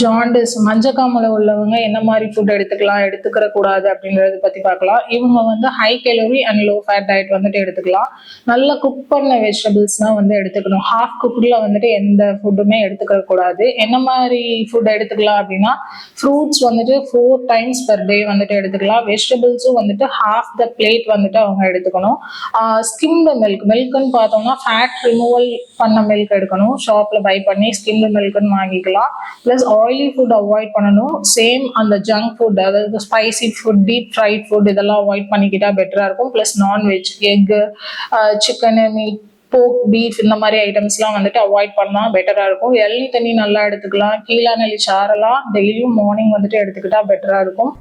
Jaundice மஞ்சக்காமலை உள்ளவங்க என்ன மாதிரி ஃபுட் எடுத்துக்கலாம் எடுத்துக்கிற கூடாது அப்படின்றத பத்தி பார்க்கலாம். இவங்க வந்து high calorie and low fat diet வந்துட்டு எடுத்துக்கலாம். நல்லா குக் பண்ண வெஜிடபிள்ஸ் தான் வந்து எடுத்துக்கணும். ஹாஃப் குக்கில் வந்துட்டு எந்த ஃபுட்டுமே எடுத்துக்கிற கூடாது. என்ன மாதிரி ஃபுட் எடுத்துக்கலாம் அப்படின்னா ஃப்ரூட்ஸ் வந்துட்டு ஃபோர் டைம்ஸ் பெர் டே வந்துட்டு எடுத்துக்கலாம். வெஜிடபிள்ஸும் வந்துட்டு ஹாஃப் த பிளேட் வந்துட்டு அவங்க எடுத்துக்கணும். ஸ்கிம்டு மில்க் மில்க்குன்னு பார்த்தோம்னா ஃபேட் ரிமூவல் பண்ண மில்க் எடுக்கணும். ஷாப்பில் பை பண்ணி ஸ்கிம்டு மில்க்குன்னு வாங்கிக்கலாம். ப்ளஸ் ஆயிலி ஃபுட் அவாய்ட் பண்ணணும். சேம் அந்த ஜங்க் ஃபுட் அதாவது spicy food deep fried food இதெல்லாம் அவாய்ட் பண்ணிக்கிட்டா பெட்டராக இருக்கும். Plus non veg egg chicken meat pork beef இந்த மாதிரி ஐட்டம்ஸ்லாம் வந்துட்டு அவாய்ட் பண்ணால் பெட்டராக இருக்கும். எள்ளி தண்ணி நல்லா எடுத்துக்கலாம். கீழாநெல்லி சாரெல்லாம் டெய்லியும் மார்னிங் வந்துட்டு எடுத்துக்கிட்டா பெட்டராக இருக்கும்.